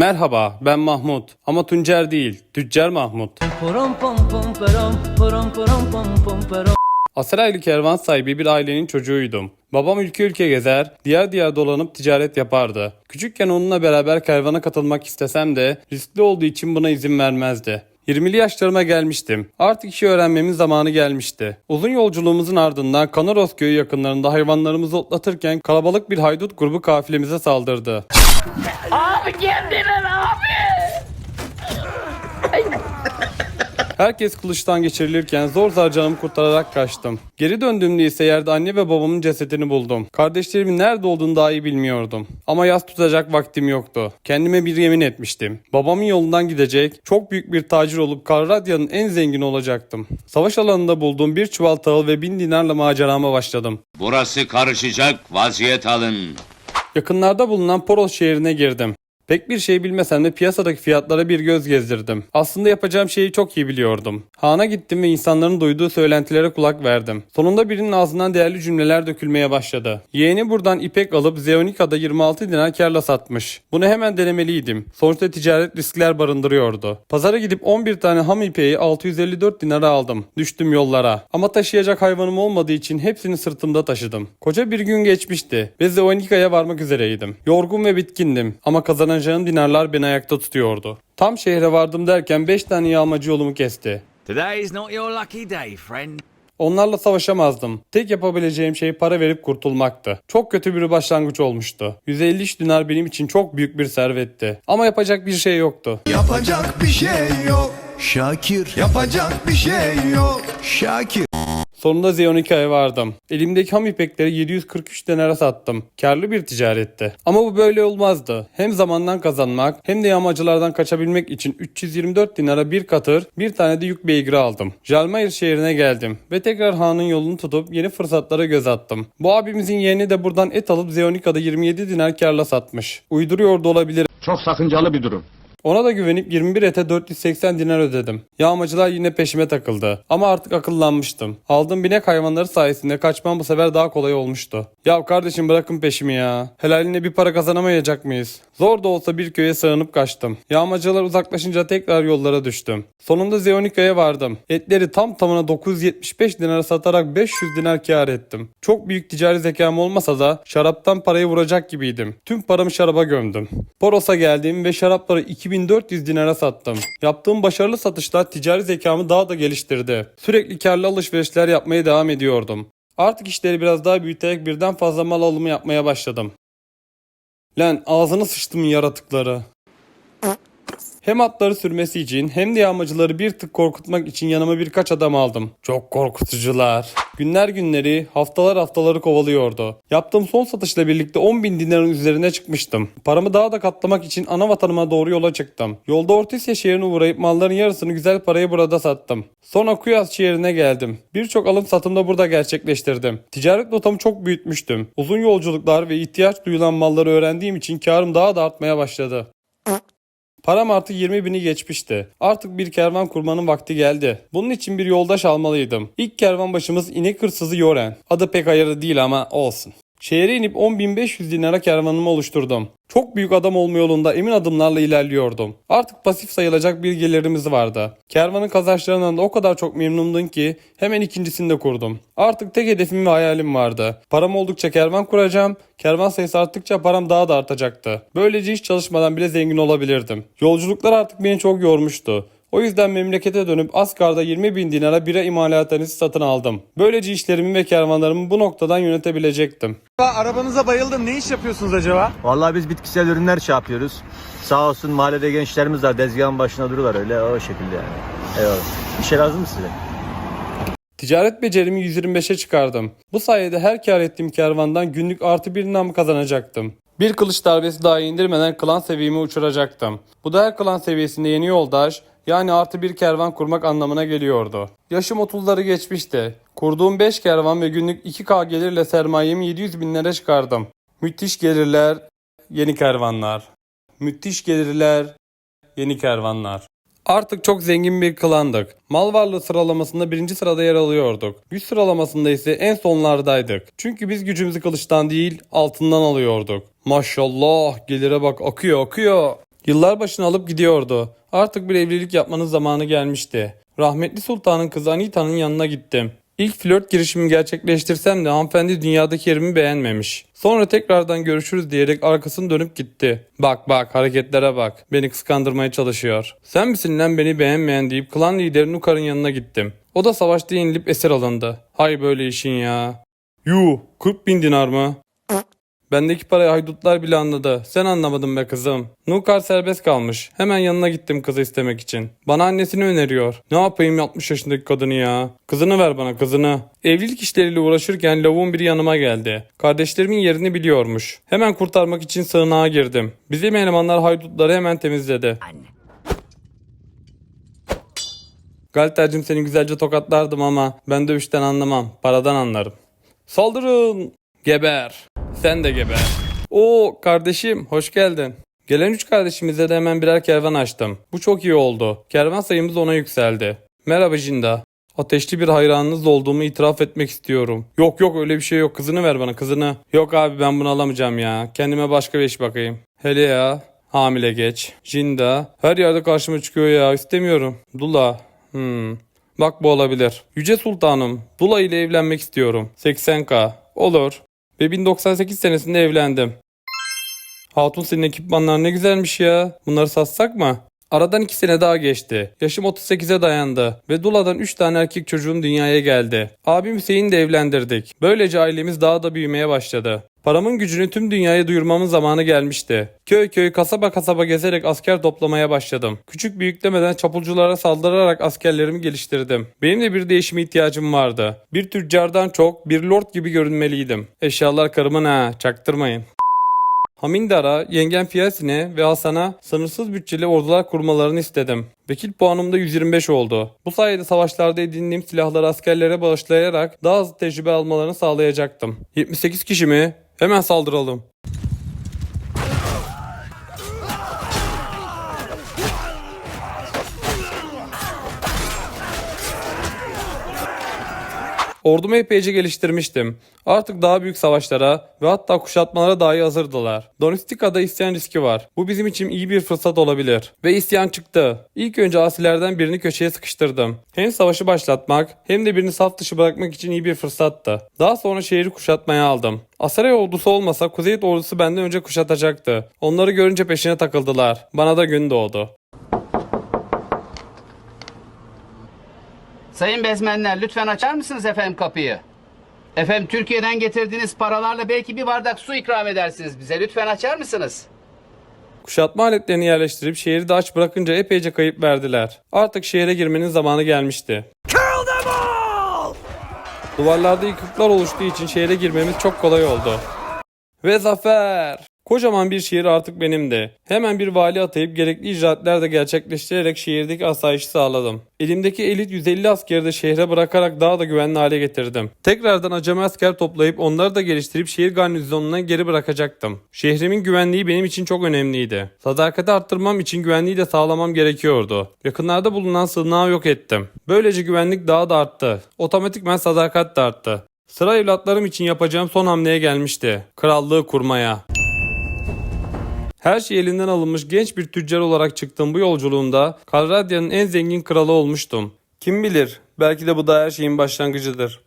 Merhaba ben Mahmut ama Tuncer değil Tüccar Mahmut. Asraylı kervan sahibi bir ailenin çocuğuydum. Babam ülke ülke gezer, diğer diğer dolanıp ticaret yapardı. Küçükken onunla beraber kervana katılmak istesem de riskli olduğu için buna izin vermezdi. 20'li yaşlarıma gelmiştim. Artık işi öğrenmemin zamanı gelmişti. Uzun yolculuğumuzun ardından Kanaros köyü yakınlarında hayvanlarımızı otlatırken kalabalık bir haydut grubu kafilemize saldırdı. Abi kendine abi. Herkes kılıçtan geçirilirken zor zar canımı kurtararak kaçtım. Geri döndüğümde ise yerde anne ve babamın cesedini buldum. Kardeşlerimin nerede olduğunu dahi bilmiyordum. Ama yas tutacak vaktim yoktu. Kendime bir yemin etmiştim. Babamın yolundan gidecek, çok büyük bir tacir olup Karradya'nın en zengini olacaktım. Savaş alanında bulduğum bir çuval tahıl ve bin dinarla macerama başladım. Burası karışacak, vaziyet alın. Yakınlarda bulunan Poros şehrine girdim. Pek bir şey bilmesem de piyasadaki fiyatlara bir göz gezdirdim. Aslında yapacağım şeyi çok iyi biliyordum. Han'a gittim ve insanların duyduğu söylentilere kulak verdim. Sonunda birinin ağzından değerli cümleler dökülmeye başladı. Yeğeni buradan ipek alıp Zeonika'da 26 dinar karla satmış. Bunu hemen denemeliydim. Sonuçta ticaret riskler barındırıyordu. Pazara gidip 11 tane ham ipeği 654 dinara aldım. Düştüm yollara. Ama taşıyacak hayvanım olmadığı için hepsini sırtımda taşıdım. Koca bir gün geçmişti ve Zeonika'ya varmak üzereydim. Yorgun ve bitkindim ama kazanacağım dinarlar beni ayakta tutuyordu. Tam şehre vardım derken 5 tane yağmacı yolumu kesti. Today is not your lucky day, friend. Onlarla savaşamazdım. Tek yapabileceğim şey para verip kurtulmaktı. Çok kötü bir başlangıç olmuştu. 150 dinar benim için çok büyük bir servetti. Ama yapacak bir şey yoktu. Yapacak bir şey yok Şakir Yapacak bir şey yok Şakir Sonunda Zeonika'ya vardım. Elimdeki ham ipekleri 743 denara sattım. Karlı bir ticaretti. Ama bu böyle olmazdı. Hem zamandan kazanmak hem de yağmacılardan kaçabilmek için 324 dinara bir katır, bir tane de yük beygiri aldım. Jalmayır şehrine geldim ve tekrar Han'ın yolunu tutup yeni fırsatlara göz attım. Bu abimizin yeğeni de buradan et alıp Zeonika'da 27 dinar karla satmış. Uyduruyor da olabilir. Çok sakıncalı bir durum. Ona da güvenip 21 ete 480 dinar ödedim. Yağmacılar yine peşime takıldı. Ama artık akıllanmıştım. Aldığım binek hayvanları sayesinde kaçmam bu sefer daha kolay olmuştu. Ya kardeşim bırakın peşimi ya. Helaline bir para kazanamayacak mıyız? Zor da olsa bir köye sığınıp kaçtım. Yağmacılar uzaklaşınca tekrar yollara düştüm. Sonunda Zeonika'ya vardım. Etleri tam tamına 975 dinara satarak 500 dinar kar ettim. Çok büyük ticari zekam olmasa da şaraptan parayı vuracak gibiydim. Tüm paramı şaraba gömdüm. Poros'a geldim ve şarapları 2400 dinara sattım. Yaptığım başarılı satışlar ticari zekamı daha da geliştirdi. Sürekli karlı alışverişler yapmaya devam ediyordum. Artık işleri biraz daha büyüterek birden fazla mal alımı yapmaya başladım. Lan ağzını sıçtım yaratıkları. Hem atları sürmesi için hem de yağmacıları bir tık korkutmak için yanıma birkaç adam aldım. Çok korkutucular. Günler günleri, haftalar haftaları kovalıyordu. Yaptığım son satışla birlikte 10 bin dinarın üzerine çıkmıştım. Paramı daha da katlamak için ana vatanıma doğru yola çıktım. Yolda Ortisya şehrine uğrayıp malların yarısını güzel paraya burada sattım. Sonra Kuyas şehrine geldim. Birçok alım satım da burada gerçekleştirdim. Ticaret notamı çok büyütmüştüm. Uzun yolculuklar ve ihtiyaç duyulan malları öğrendiğim için karım daha da artmaya başladı. Param artık 20 bini geçmişti. Artık bir kervan kurmanın vakti geldi. Bunun için bir yoldaş almalıydım. İlk kervan başımız inek hırsızı Yoren. Adı pek hayırlı değil ama olsun. Şehre inip 10.500 dinara kervanımı oluşturdum. Çok büyük adam olma yolunda emin adımlarla ilerliyordum. Artık pasif sayılacak bir gelirimiz vardı. Kervanın kazançlarından da o kadar çok memnundum ki hemen ikincisini de kurdum. Artık tek hedefim ve hayalim vardı. Param oldukça kervan kuracağım. Kervan sayısı arttıkça param daha da artacaktı. Böylece hiç çalışmadan bile zengin olabilirdim. Yolculuklar artık beni çok yormuştu. O yüzden memlekete dönüp Asgard'a 20 bin dinara bira imalathanesi satın aldım. Böylece işlerimi ve kervanlarımı bu noktadan yönetebilecektim. Arabanıza bayıldım. Ne iş yapıyorsunuz acaba? Vallahi biz bitkisel ürünler şey yapıyoruz. Sağ olsun mahallede gençlerimiz var. Dezgahın başına duruyorlar öyle o şekilde yani. Eyvallah. Bir şey lazım mı size? Ticaret becerimi 125'e çıkardım. Bu sayede her kar ettiğim kervandan günlük artı bir nam kazanacaktım. Bir kılıç darbesi daha indirmeden klan seviyemi uçuracaktım. Bu da her klan seviyesinde yeni yoldaş yani artı bir kervan kurmak anlamına geliyordu. Yaşım 30'ları geçmişti. Kurduğum 5 kervan ve günlük 2K gelirle sermayemi 700 binlere çıkardım. Müthiş gelirler, yeni kervanlar. Müthiş gelirler, yeni kervanlar. Artık çok zengin bir klandık. Mal varlığı sıralamasında birinci sırada yer alıyorduk. Güç sıralamasında ise en sonlardaydık. Çünkü biz gücümüzü kılıçtan değil altından alıyorduk. Maşallah gelire bak akıyor akıyor. Yıllar başını alıp gidiyordu. Artık bir evlilik yapmanın zamanı gelmişti. Rahmetli sultanın kızı Anita'nın yanına gittim. İlk flört girişimi gerçekleştirsem de hanımefendi dünyadaki yerimi beğenmemiş. Sonra tekrardan görüşürüz diyerek arkasını dönüp gitti. Bak bak hareketlere bak. Beni kıskandırmaya çalışıyor. Sen misin lan beni beğenmeyen deyip klan lideri Nukar'ın yanına gittim. O da savaşta yenilip esir alındı. Hay böyle işin ya. Yuh 40 bin dinar mı? Bendeki parayı haydutlar bile anladı. Sen anlamadın be kızım. Nukar serbest kalmış. Hemen yanına gittim kızı istemek için. Bana annesini öneriyor. Ne yapayım 60 yaşındaki kadını ya. Kızını ver bana kızını. Evlilik işleriyle uğraşırken lavuğun biri yanıma geldi. Kardeşlerimin yerini biliyormuş. Hemen kurtarmak için sığınağa girdim. Bizim elemanlar haydutları hemen temizledi. Galtercim seni güzelce tokatlardım ama ben dövüşten anlamam. Paradan anlarım. Saldırın! Geber! Sen de geber. Oo kardeşim hoş geldin. Gelen üç kardeşimize de hemen birer kervan açtım. Bu çok iyi oldu. Kervan sayımız ona yükseldi. Merhaba Jinda. Ateşli bir hayranınız olduğumu itiraf etmek istiyorum. Yok yok öyle bir şey yok. Kızını ver bana kızını. Yok abi ben bunu alamayacağım ya. Kendime başka bir iş bakayım. Hele ya. Hamile geç. Jinda. Her yerde karşıma çıkıyor ya. İstemiyorum. Dula. Hmm. Bak bu olabilir. Yüce Sultanım. Dula ile evlenmek istiyorum. 80k. Olur. Ve 1098 senesinde evlendim. Hatun senin ekipmanlar ne güzelmiş ya. Bunları satsak mı? Aradan 2 sene daha geçti. Yaşım 38'e dayandı ve Dula'dan 3 tane erkek çocuğum dünyaya geldi. Abim Hüseyin'i de evlendirdik. Böylece ailemiz daha da büyümeye başladı. Paramın gücünü tüm dünyaya duyurmamın zamanı gelmişti. Köy köy kasaba kasaba gezerek asker toplamaya başladım. Küçük büyük demeden çapulculara saldırarak askerlerimi geliştirdim. Benim de bir değişime ihtiyacım vardı. Bir tüccardan çok bir lord gibi görünmeliydim. Eşyalar karımın ha çaktırmayın. Hamindar'a, yengem Fiyasin'e ve Hasan'a sınırsız bütçeli ordular kurmalarını istedim. Vekil puanım da 125 oldu. Bu sayede savaşlarda edindiğim silahları askerlere bağışlayarak daha hızlı tecrübe almalarını sağlayacaktım. 78 kişi mi? Hemen saldıralım. Ordumu epeyce geliştirmiştim. Artık daha büyük savaşlara ve hatta kuşatmalara dahi hazırdılar. Donistika'da isyan riski var. Bu bizim için iyi bir fırsat olabilir. Ve isyan çıktı. İlk önce asilerden birini köşeye sıkıştırdım. Hem savaşı başlatmak hem de birini saf dışı bırakmak için iyi bir fırsattı. Daha sonra şehri kuşatmaya aldım. Asaray ordusu olmasa Kuzeyit ordusu benden önce kuşatacaktı. Onları görünce peşine takıldılar. Bana da gün doğdu. Sayın bezmenler lütfen açar mısınız efendim kapıyı? Efendim Türkiye'den getirdiğiniz paralarla belki bir bardak su ikram edersiniz bize. Lütfen açar mısınız? Kuşatma aletlerini yerleştirip şehri de aç bırakınca epeyce kayıp verdiler. Artık şehre girmenin zamanı gelmişti. Duvarlarda yıkıklar oluştuğu için şehre girmemiz çok kolay oldu. Ve zafer! Kocaman bir şehir artık benimdi. Hemen bir vali atayıp gerekli icraatler de gerçekleştirerek şehirdeki asayişi sağladım. Elimdeki elit 150 askeri de şehre bırakarak daha da güvenli hale getirdim. Tekrardan acemi asker toplayıp onları da geliştirip şehir garnizonuna geri bırakacaktım. Şehrimin güvenliği benim için çok önemliydi. Sadakati arttırmam için güvenliği de sağlamam gerekiyordu. Yakınlarda bulunan sığınağı yok ettim. Böylece güvenlik daha da arttı. Otomatikman sadakat de arttı. Sıra evlatlarım için yapacağım son hamleye gelmişti. Krallığı kurmaya. Her şey elinden alınmış genç bir tüccar olarak çıktığım bu yolculuğumda Kalradya'nın en zengin kralı olmuştum. Kim bilir belki de bu da her şeyin başlangıcıdır.